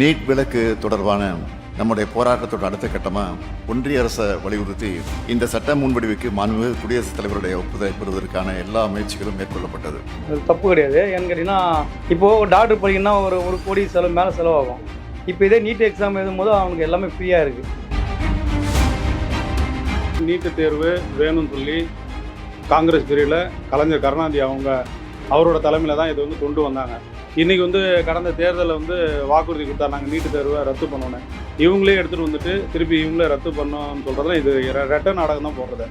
NEET விலக்கு தொடர்பான நம்முடைய போராட்டத்தோட அடுத்த கட்டமாக ஒன்றிய அரசை வலியுறுத்தி இந்த சட்ட முன்வடிவுக்கு மாண்புமிகு குடியரசுத் தலைவருடைய ஒப்புதலை பெறுவதற்கான எல்லா முயற்சிகளும் மேற்கொள்ளப்பட்டது. அது தப்பு கிடையாது. ஏன்னு கேட்டிங்கன்னா இப்போது டாக்டர் படிக்கணும்னா ஒரு ஒரு கோடி செலவு மேலே செலவாகும். இப்போ இதே நீட் எக்ஸாம் எழுதும்போது அவனுக்கு எல்லாமே ஃப்ரீயாக இருக்குது நீட்டு தேர்வு வேணும்னு சொல்லி காங்கிரஸ் பிரிவில் கலைஞர் கருணாநிதி அவங்க அவரோட தலைமையில் தான் இது வந்து கொண்டு வந்தாங்க. இன்றைக்கி வந்து கடந்த தேர்தலில் வந்து வாக்குறுதி கொடுத்தா நாங்கள் நீட்டு தேர்வை ரத்து பண்ணோன்னு இவங்களே எடுத்துகிட்டு வந்துட்டு திருப்பி இவங்களே ரத்து பண்ணோம்னு சொல்கிறது இது ரெ- நாடகம் தான் போடுறது.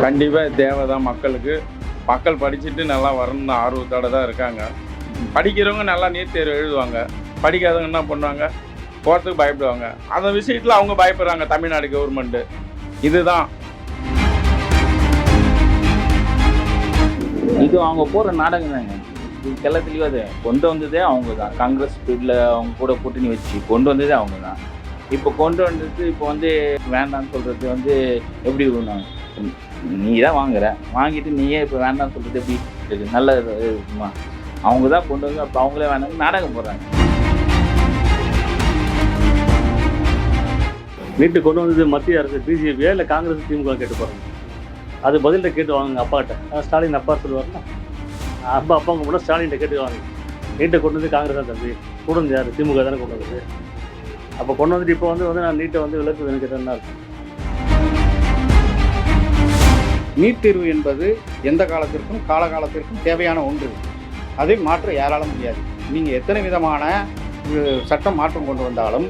கண்டிப்பாக தேவை தான் மக்களுக்கு. மக்கள் படிச்சுட்டு நல்லா வரணும்னு ஆர்வத்தோட தான் இருக்காங்க. படிக்கிறவங்க நல்லா நீட் தேர்வு எழுதுவாங்க. படிக்காதவங்க என்ன பண்ணுவாங்க? போகிறதுக்கு பயப்படுவாங்க. அந்த விஷயத்தில் அவங்க பயப்படுறாங்க தமிழ்நாடு கவர்மெண்ட்டு இதுதான். இது அவங்க போடுற நாடகம் தாங்க. இதுக்கெல்லாம் தெளிவாக கொண்டு வந்ததே அவங்க தான். காங்கிரஸ் ஸ்பீடில் அவங்க கூட கூட்டணி வச்சு கொண்டு வந்ததே அவங்க தான். இப்போ கொண்டு வந்தது இப்போ வந்து வேண்டாம்னு சொல்கிறது வந்து எப்படி இருக்கணும்? நீ தான் வாங்குற. வாங்கிட்டு நீயே இப்போ வேண்டாம்னு சொல்கிறது எப்படி? நல்ல இருக்குமா? அவங்க தான் கொண்டு வந்து அப்போ அவங்களே வேண்டாம் நாடகம் போடுறாங்க. நீட்டு கொண்டு வந்தது மத்திய அரசு பிஜேபியா இல்லை காங்கிரஸ் திமுக கேட்டு போகிறாங்க அது பதில்கிட்ட கேட்டு வாங்க அப்பாட்ட ஸ்டாலின் அப்பா சொல்லுவார்ல அப்பா அப்பாங்க கூட ஸ்டாலின்கிட்ட கேட்டு வாங்க நீட்டை கொண்டு வந்து காங்கிரஸ் தான் தம்பி. கூட வந்து யார்? திமுக தானே கொண்டு வந்தது. அப்போ கொண்டு வந்துட்டு இப்போ வந்து வந்து நான் நீட்டை வந்து விளக்கு நினைக்கிறேன்னா இருக்கும் நீட் தேர்வு என்பது எந்த காலத்திற்கும் காலகாலத்திற்கும் தேவையான ஒன்று. அதை மாற்ற யாராலும் முடியாது. நீங்கள் எத்தனை விதமான சட்டம் மாற்றம் கொண்டு வந்தாலும்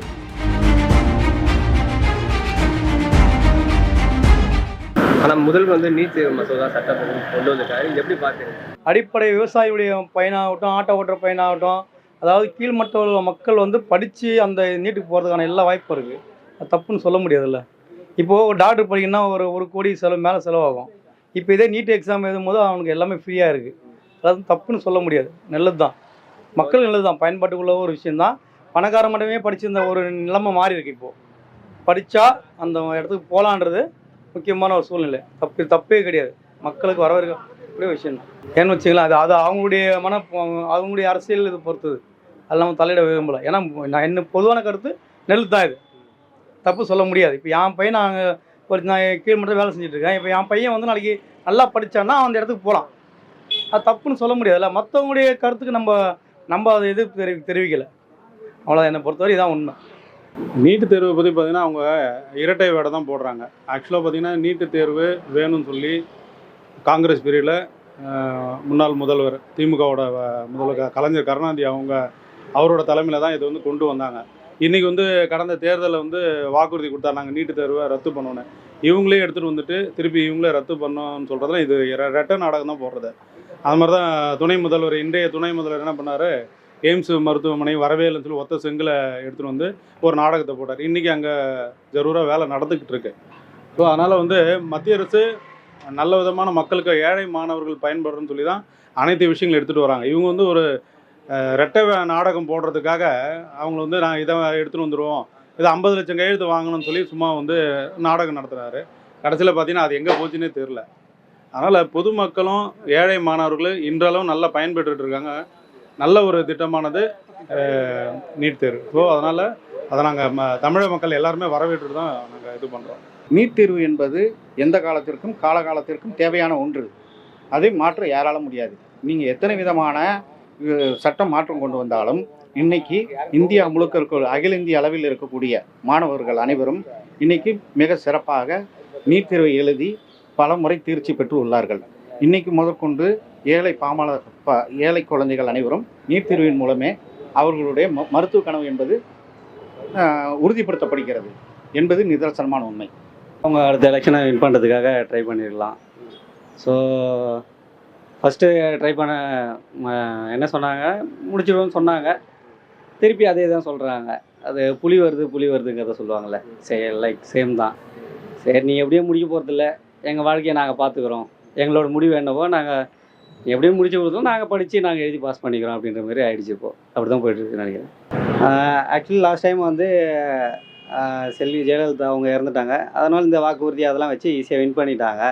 ஆனால் முதல் வந்து நீட் தேர்வு மசோதா சட்டம் கொண்டு வந்திருக்காரு. எப்படி பார்த்தீங்க அடிப்படை விவசாயியுடைய பையனாகட்டும் ஆட்டோ ஓட்டுற பையனாகட்டும் அதாவது கீழ்மட்ட உள்ள மக்கள் வந்து படித்து அந்த நீட்டுக்கு போகிறதுக்கான எல்லா வாய்ப்பும் இருக்குது அது தப்புன்னு சொல்ல முடியாதுல்ல. இப்போது டாக்டர் படிக்கணும்னா ஒரு ஒரு கோடி செலவு மேலே செலவாகும். இப்போ இதே நீட் எக்ஸாம் எழுதும்போது அவனுக்கு எல்லாமே ஃப்ரீயாக இருக்குது அதாவது தப்புன்னு சொல்ல முடியாது. நல்லது தான் மக்கள் நல்லது தான் பயன்பாட்டுக்குள்ள ஒரு விஷயந்தான் பணக்கார மட்டுமே படிச்சிருந்த ஒரு நிலைமை மாறி இருக்கு இப்போது படித்தா அந்த இடத்துக்கு போகலான்றது முக்கியமான ஒரு சூழ்நிலை. தப்பு தப்பே கிடையாது. மக்களுக்கு வரவேற்கக்கூடிய விஷயம் ஏன்னு வச்சுக்கலாம் அது அது அவங்களுடைய மன அவங்களுடைய அரசியல் இது பொறுத்தது. அது நம்ம தலையிட விரும்பலை. ஏன்னா நான் என்ன பொதுவான கருத்து நெல் தான் இது. தப்பு சொல்ல முடியாது. இப்போ என் பையன் நாங்கள் ஒரு நான் கீழ்மட்டம் வேலை செஞ்சுட்ருக்கேன் இப்போ என் பையன் வந்து நாளைக்கு நல்லா படித்தான்னா அவன் அந்த இடத்துக்கு போகலாம் அது தப்புன்னு சொல்ல முடியாதுல்ல மற்றவங்களுடைய கருத்துக்கு நம்ம நம்ம அதை எதிர்ப்பு தெரிவி தெரிவிக்கலை. அவ்வளோ என்னை பொறுத்தவரை இதான் உண்மை. நீட்டு தேர்வை பற்றி பார்த்தீங்கன்னா அவங்க இரட்டை வேடை தான் போடுறாங்க. ஆக்சுவலாக பார்த்தீங்கன்னா நீட்டு தேர்வு வேணும்னு சொல்லி காங்கிரஸ் பிரிவில் முன்னாள் முதல்வர் திமுகவோட முதல்வர் கலைஞர் கருணாநிதி அவங்க அவரோட தலைமையில் தான் இது வந்து கொண்டு வந்தாங்க. இன்றைக்கி வந்து கடந்த தேர்தலில் வந்து வாக்குறுதி கொடுத்தா நாங்கள் நீட்டு தேர்வை ரத்து பண்ணோன்னு இவங்களே எடுத்துகிட்டு வந்துட்டு திருப்பி இவங்களே ரத்து பண்ணோன்னு சொல்கிறதுலாம் இது ரெ- ரெட்டை நாடகம் தான் போடுறது. அது மாதிரி தான் துணை முதல்வர் இன்றைய துணை முதல்வர் என்ன பண்ணார்? எய்ம்ஸ் மருத்துவமனை வரவேல்னு சொல்லி ஒத்த செங்கலை எடுத்துகிட்டு வந்து ஒரு நாடகத்தை போட்டார். இன்றைக்கி அங்கே ஜரூராக வேலை நடந்துக்கிட்டு இருக்கு. ஸோ அதனால் வந்து மத்திய அரசு நல்ல விதமான மக்களுக்கு ஏழை மாணவர்கள் பயன்படுறன்னு சொல்லி தான் அனைத்து விஷயங்களும் எடுத்துகிட்டு வராங்க. இவங்க வந்து ஒரு ரெட்டை நாடகம் போடுறதுக்காக அவங்கள வந்து நான் இதை எடுத்துகிட்டு வந்துடுவோம் இது ஐம்பது லட்சம் கையெழுத்து வாங்கணும்னு சொல்லி சும்மா வந்து நாடகம் நடத்துகிறாரு கடைசியில் பார்த்தீங்கன்னா அது எங்கே போச்சுன்னே தெரில அதனால் பொதுமக்களும் ஏழை மாணவர்களும் இன்றளவும் நல்லா பயன்பெற்றுட்டு இருக்காங்க. நல்ல ஒரு திட்டமானது நீட் தேர்வு. ஸோ அதனால் அதை நாங்கள் ம தமிழக மக்கள் எல்லாருமே வரவேற்று தான் நாங்கள் இது பண்ணுறோம் நீட் தேர்வு என்பது எந்த காலத்திற்கும் காலகாலத்திற்கும் தேவையான ஒன்று. அதை மாற்ற யாராலும் முடியாது. நீங்கள் எத்தனை விதமான சட்டம் மாற்றம் கொண்டு வந்தாலும் இன்னைக்கு இந்தியா முழுக்க இருக்க அகில இந்திய அளவில் இருக்கக்கூடிய மாணவர்கள் அனைவரும் இன்னைக்கு மிக சிறப்பாக நீட் தேர்வை எழுதி பல முறை தேர்ச்சி பெற்று உள்ளார்கள். இன்னைக்கு முதற்கொண்டு ஏழை பாமர ஏழை குழந்தைகள் அனைவரும் நீர் தேர்வின் மூலமே அவர்களுடைய ம- மருத்துவ கனவு என்பது உறுதிப்படுத்தப்படுகிறது என்பது நிதர்சனமான உண்மை. அவங்க அடுத்த எலெக்ஷனை வின் பண்ணுறதுக்காக ட்ரை பண்ணிடலாம். ஸோ ஃபஸ்ட்டு ட்ரை பண்ண ம, என்ன சொன்னாங்க? முடிச்சிடுவோம்னு சொன்னாங்க. திருப்பி அதே தான் சொல்கிறாங்க அது புலி வருது புலி வருதுங்கிறத சொல்லுவாங்கள்ல சே லைக் சேம் தான். சரி நீ எப்படியும் முடிக்க போகிறதில்ல எங்கள் வாழ்க்கையை நாங்கள் பார்த்துக்குறோம். எங்களோட முடிவு என்னவோ நாங்கள் எப்படியும் முடிச்சு கொடுத்தோம். நாங்கள் படித்து நாங்கள் எழுதி பாஸ் பண்ணிக்கிறோம் அப்படின்ற மாதிரி ஆயிடுச்சு இப்போ. அப்படி தான் போயிட்டுருக்குன்னு நினைக்கிறேன் ஆக்சுவலி லாஸ்ட் டைம் வந்து செல்வி ஜெயலலிதா அவங்க இறந்துட்டாங்க. அதனால இந்த வாக்குறுதி அதெல்லாம் வச்சு ஈஸியாக வின் பண்ணிட்டாங்க.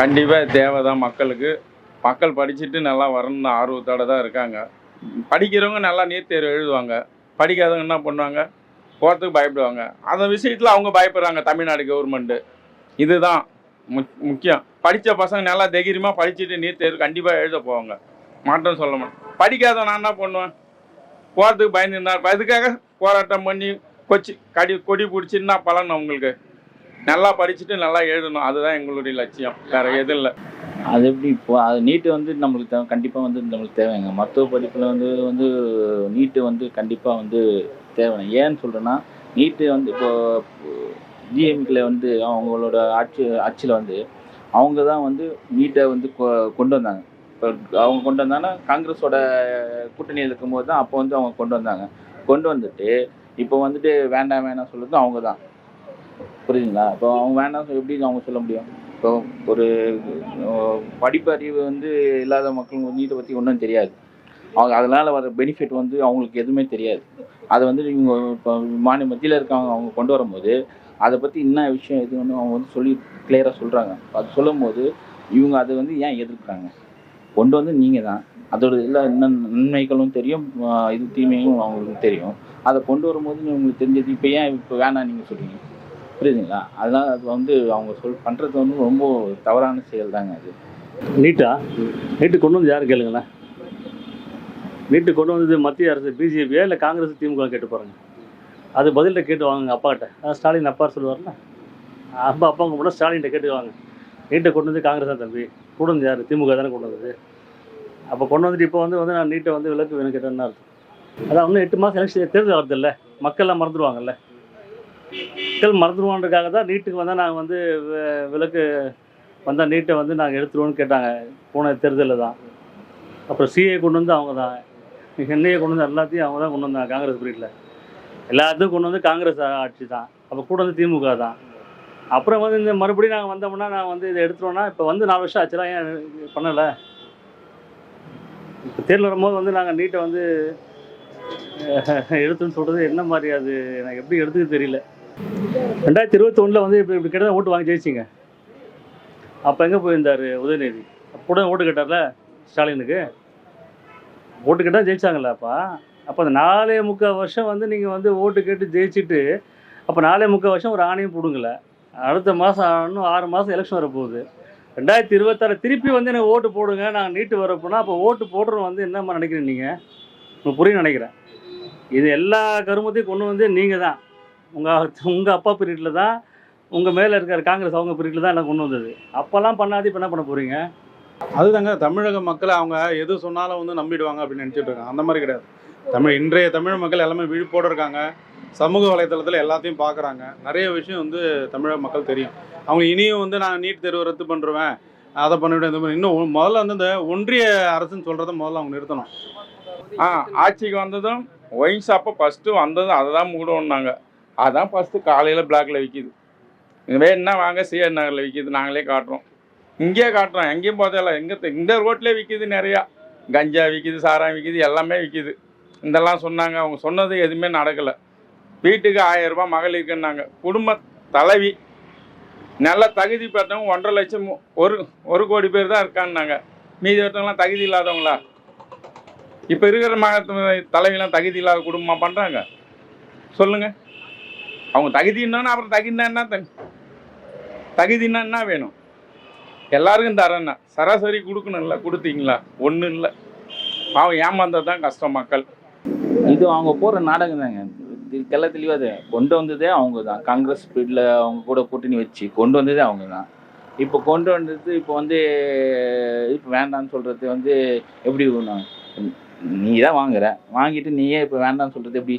கண்டிப்பாக தேவை தான் மக்களுக்கு. மக்கள் படிச்சுட்டு நல்லா வரணும்னு ஆர்வத்தோட தான் இருக்காங்க. படிக்கிறவங்க நல்லா நீட் தேர்வு எழுதுவாங்க. படிக்காதவங்க என்ன பண்ணுவாங்க? போகிறதுக்கு பயப்படுவாங்க. அந்த விஷயத்தில் அவங்க பயப்படுறாங்க. தமிழ்நாடு கவர்மெண்ட்டு இதுதான் முக் முக்கியம். படித்த பசங்க நல்லா தைரியமாக படிச்சுட்டு நீட் தேர்வு கண்டிப்பாக எழுத போவாங்க. மாற்றம் சொல்ல மாட்டேன் படிக்காத நான் என்ன பண்ணுவேன்? போகிறதுக்கு பயந்துருந்தார் அதுக்காக போராட்டம் பண்ணி கொச்சி கடி கொடி பிடிச்சின்னா பலன் அவங்களுக்கு? நல்லா படிச்சுட்டு நல்லா எழுதணும். அதுதான் எங்களுடைய லட்சியம். வேறு எதுவும் இல்லை. அது எப்படி இப்போ அது நீட்டு வந்து நம்மளுக்கு தேவை கண்டிப்பாக வந்து நம்மளுக்கு தேவைங்க மருத்துவ படிப்பில் வந்து வந்து நீட்டு வந்து கண்டிப்பாக வந்து தேவை. ஏன்னு சொல்கிறேன்னா நீட்டு வந்து இப்போ ஜிஎம்கில் வந்து அவங்களோட ஆட்சி ஆட்சியில் வந்து அவங்க தான் வந்து நீட்டை வந்து கொ- கொண்டு வந்தாங்க. இப்போ அவங்க கொண்டு வந்தாங்கன்னா காங்கிரஸோட கூட்டணியில் இருக்கும்போது தான் அப்போ வந்து அவங்க கொண்டு வந்தாங்க. கொண்டு வந்துட்டு இப்போ வந்துட்டு வேண்டாம் வேணாம் சொல்கிறது அவங்க தான் புரியுதுங்களா? இப்போ அவங்க வேண்டாம் எப்படி அவங்க சொல்ல முடியும்? இப்போ ஒரு படிப்பறிவு வந்து இல்லாத மக்களுக்கு நீட்டை பற்றி ஒன்றும் தெரியாது. அவங்க அதனால் வர பெனிஃபிட் வந்து அவங்களுக்கு எதுவுமே தெரியாது. அதை வந்து இவங்க இப்போ மாநில மத்தியில் இருக்கவங்க அவங்க கொண்டு வரும்போது அதை பற்றி என்ன விஷயம் எது ஒன்று அவங்க வந்து சொல்லி கிளியராக சொல்கிறாங்க அது சொல்லும்போது இவங்க அதை வந்து ஏன் எதிர்க்கிறாங்க? கொண்டு வந்து நீங்கள் தான் அதோட எல்லா என்ன நன்மைகளும் தெரியும் இது தீமையும் அவங்களுக்கு தெரியும். அதை கொண்டு வரும்போது உங்களுக்கு தெரிஞ்சது இப்போ ஏன் இப்போ வேணாம் நீங்கள் சொல்கிறீங்க புரியுதுங்களா? அதனால் அது வந்து அவங்க சொல் பண்ணுறது வந்து ரொம்ப தவறான செயல் தாங்க அது. நீட்டா? நீட்டு கொண்டு வந்து யார் கேளுங்களேன்? நீட்டு கொண்டு வந்தது மத்திய அரசு பிஜேபியா இல்லை காங்கிரஸ் திமுக கேட்டு பாருங்கள் அது பதில்கிட்ட கேட்டு வாங்க அப்பாட்ட அதான் ஸ்டாலின் அப்பா சொல்லுவார்ல அப்பா அப்பா கூட ஸ்டாலின்கிட்ட கேட்டு வாங்க. நீட்டை கொண்டு வந்து காங்கிரஸ் தான் தம்பி. கொண்டு வந்து யார்? திமுக தானே கொண்டு வந்தது. அப்போ கொண்டு வந்துட்டு இப்போ வந்து வந்து நான் நீட்டை வந்து விலக்கு வேணும் கேட்டேன்னு அர்த்தம். அதான் இன்னும் எட்டு மாதம் எலெக்ஷன் தேர்தல் வருது இல்லை மக்கள்லாம் மறந்துடுவாங்கல்ல மக்கள் மறந்துடுவான்றக்காக தான் நீட்டுக்கு வந்தால் நாங்கள் வந்து விளக்கு விலக்கு வந்தால் நீட்டை வந்து நாங்கள் எடுத்துருவோன்னு கேட்டாங்க. போன தேர்தலில் தான். அப்புறம் சிஏ கொண்டு வந்து அவங்க தான். என்ஐஏ கொண்டு வந்து எல்லாத்தையும் அவங்க தான் கொண்டு வந்தாங்க காங்கிரஸ் பீரியடில். எல்லாத்தையும் கொண்டு வந்து காங்கிரஸ் ஆட்சி தான். அப்போ கூட வந்து திமுக தான். அப்புறம் வந்து இந்த மறுபடியும் நாங்கள் வந்தோம்னா நான் வந்து இதை எடுத்துருவோம்னா இப்போ வந்து நாலு வருஷம் ஆச்சுலாம் ஏன் பண்ணலை? இப்போ தேர்தல் வரும்போது வந்து நாங்கள் நீட்டை வந்து எடுத்துன்னு சொல்கிறது என்ன மாதிரி அது? எனக்கு எப்படி எடுத்துக்க தெரியல. ரெண்டாயிரத்தி இருபத்தொன்னில் வந்து இப்படி இப்படி கிட்ட ஓட்டு வாங்கி ஜெயிச்சிங்க. அப்போ எங்கே போயிருந்தார் உதயநிதி? அப்போ கூட ஓட்டு கேட்டார்ல ஸ்டாலினுக்கு? ஓட்டு கேட்டால் ஜெயிச்சாங்கல்ல அப்போ அந்த நாலே முக்கால் வருஷம் வந்து நீங்கள் வந்து ஓட்டு கேட்டு ஜெயிச்சுட்டு அப்போ நாலே முக்கால் வருஷம் ஒரு ஆணையம் போடுங்கள அடுத்த மாதம் இன்னும் ஆறு மாதம் எலெக்ஷன் வரப்போகுது. ரெண்டாயிரத்தி இருபத்தாறு திருப்பி வந்து எனக்கு ஓட்டு போடுங்க நாங்கள் நீட்டு வரப்போனா அப்போ ஓட்டு போடுறோம் வந்து என்னம்மா நினைக்கிறீங்க நீங்கள் உங்களுக்கு புரியும் நினைக்கிறேன். இது எல்லா கருமத்தையும் கொண்டு வந்து நீங்கள் தான். உங்கள் உங்கள் அப்பா பீரியடில் தான் உங்கள் மேலே இருக்கிற காங்கிரஸ் அவங்க பீரியடில் தான் எல்லாம் கொண்டு வந்தது. அப்போல்லாம் பண்ணாது இப்போ என்ன பண்ண போகிறீங்க அதுதாங்க தமிழக மக்களை அவங்க எது சொன்னாலும் வந்து நம்பிடுவாங்க அப்படின்னு நினச்சிட்டு இருக்காங்க. அந்த மாதிரி கிடையாது. தமிழ் இன்றைய தமிழ் மக்கள் எல்லாமே விழிப்போடு இருக்காங்க. சமூக வலைத்தளத்தில் எல்லாத்தையும் பார்க்குறாங்க நிறைய விஷயம் வந்து தமிழக மக்கள் தெரியும். அவங்க இனியும் வந்து நான் நீட் தேர்வு ரத்து பண்ணுருவேன் அதை பண்ணிவிடுவேன் இந்த மாதிரி இன்னும் முதல்ல வந்து இந்த ஒன்றிய அரசுன்னு சொல்கிறத முதல்ல அவங்க நிறுத்தணும். ஆ ஆட்சிக்கு வந்ததும் ஒயின் ஷாப்பை ஃபஸ்ட்டு வந்ததும் அதை தான் மூடணுன்னாங்க அதான் ஃபஸ்ட்டு காலையில் பிளாக்கில் விற்கிது வேணுன்னா வாங்க சிஆர் நகரில் விற்கிது நாங்களே காட்டுறோம். இங்கேயே காட்டுறோம். எங்கேயும் போதில்ல எங்கே இந்த ரோட்லேயே விற்கிது நிறையா. கஞ்சா விற்கிது சாராயம் விற்கிது எல்லாமே விற்கிது இதெல்லாம் சொன்னாங்க. அவங்க சொன்னது எதுவுமே நடக்கலை. வீட்டுக்கு ஆயிரம் ரூபாய் மகளிருக்குன்னாங்க குடும்ப தலைவி நல்ல தகுதி பெற்றவங்க ஒன்றரை லட்சம் ஒரு ஒரு கோடி பேர் தான் இருக்கான்னாங்க. மீதி ஒருத்தவங்களாம் தகுதி இல்லாதவங்களா? இப்போ இருக்கிற மக தலைவிலாம் தகுதி இல்லாத குடும்பமாக பண்ணுறாங்க சொல்லுங்கள் அவங்க தகுதின்னா அப்புறம் தகுதினா என்ன தகு- தகுதின்னா என்ன வேணும்? எல்லாருக்கும் தரேன்னா சராசரி கொடுக்கணும்ல கொடுத்தீங்களா? ஒன்றும் இல்லை. அவன் ஏமாந்தது தான் கஷ்டம் மக்கள். இது அவங்க போடுற நாடகம் தாங்க. இதுக்கெல்லாம் தெளிவாக அது. கொண்டு வந்ததே அவங்க தான் காங்கிரஸ் பீரியடில் அவங்க கூட கூட்டணி வச்சு கொண்டு வந்ததே அவங்க தான் இப்போ கொண்டு வந்தது இப்போ வந்து இப்போ வேண்டாம்னு சொல்கிறது வந்து எப்படி நீ தான் வாங்குற. வாங்கிட்டு நீயே இப்போ வேண்டாம்னு சொல்கிறது எப்படி?